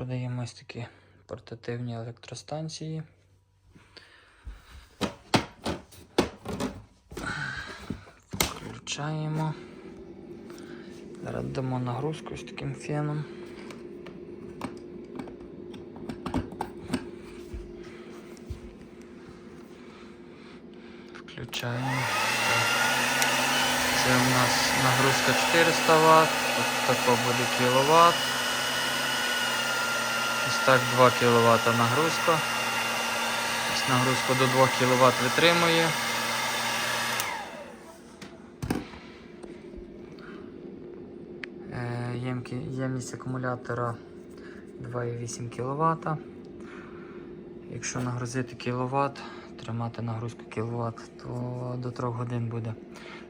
Продаємо ось такі портативні електростанції. Включаємо. Зараз дамо нагрузку з таким феном. Включаємо. Це у нас нагрузка 400 Вт, тут тако буде кіловат. Ось так 2 кВт нагрузка. Ось нагрузку до 2 кВт витримує. Е, Ємність акумулятора 2,8 кВт. Якщо нагрузити кВт, тримати нагрузку кВт, то до 3 годин буде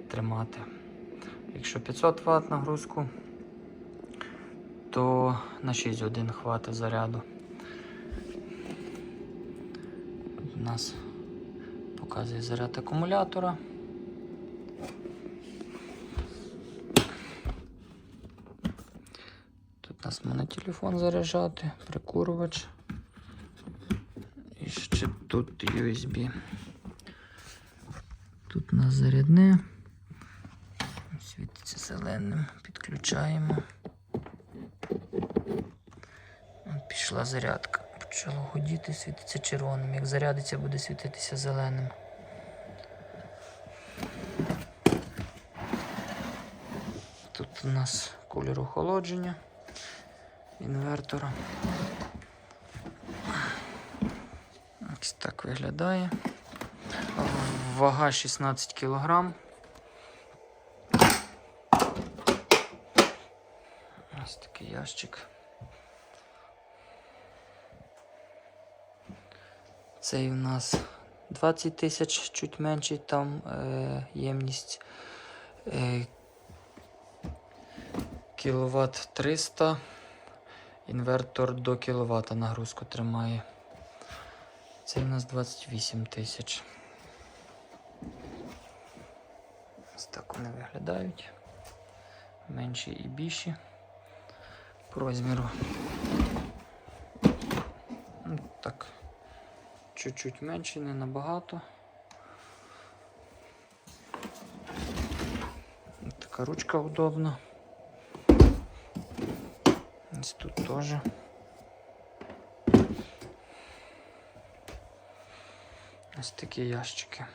тримати. Якщо 500 Вт нагрузку, то на 6 годин хватить заряду. У нас показує заряд акумулятора. Тут у нас можна телефон заряджати, прикурювач. І ще тут USB. Тут у нас зарядне. Світиться зеленим. Підключаємо. Пішла зарядка. Почало гудіти, світиться червоним. Як зарядиться, буде світитися зеленим. Тут у нас колір охолодження інвертора. Ось так виглядає. Вага 16 кг. Ось такий ящик. Цей у нас 20 тисяч, чуть менший там е, ємність. Е, кіловат 300. Інвертор до кіловата нагрузку тримає. Цей у нас 28 тисяч. Ось так вони виглядають. Менші і більші по розміру. Ну, Так, чуть-чуть менше, не набагато. Така ручка удобна. Ось тут теж. Ось такі ящики.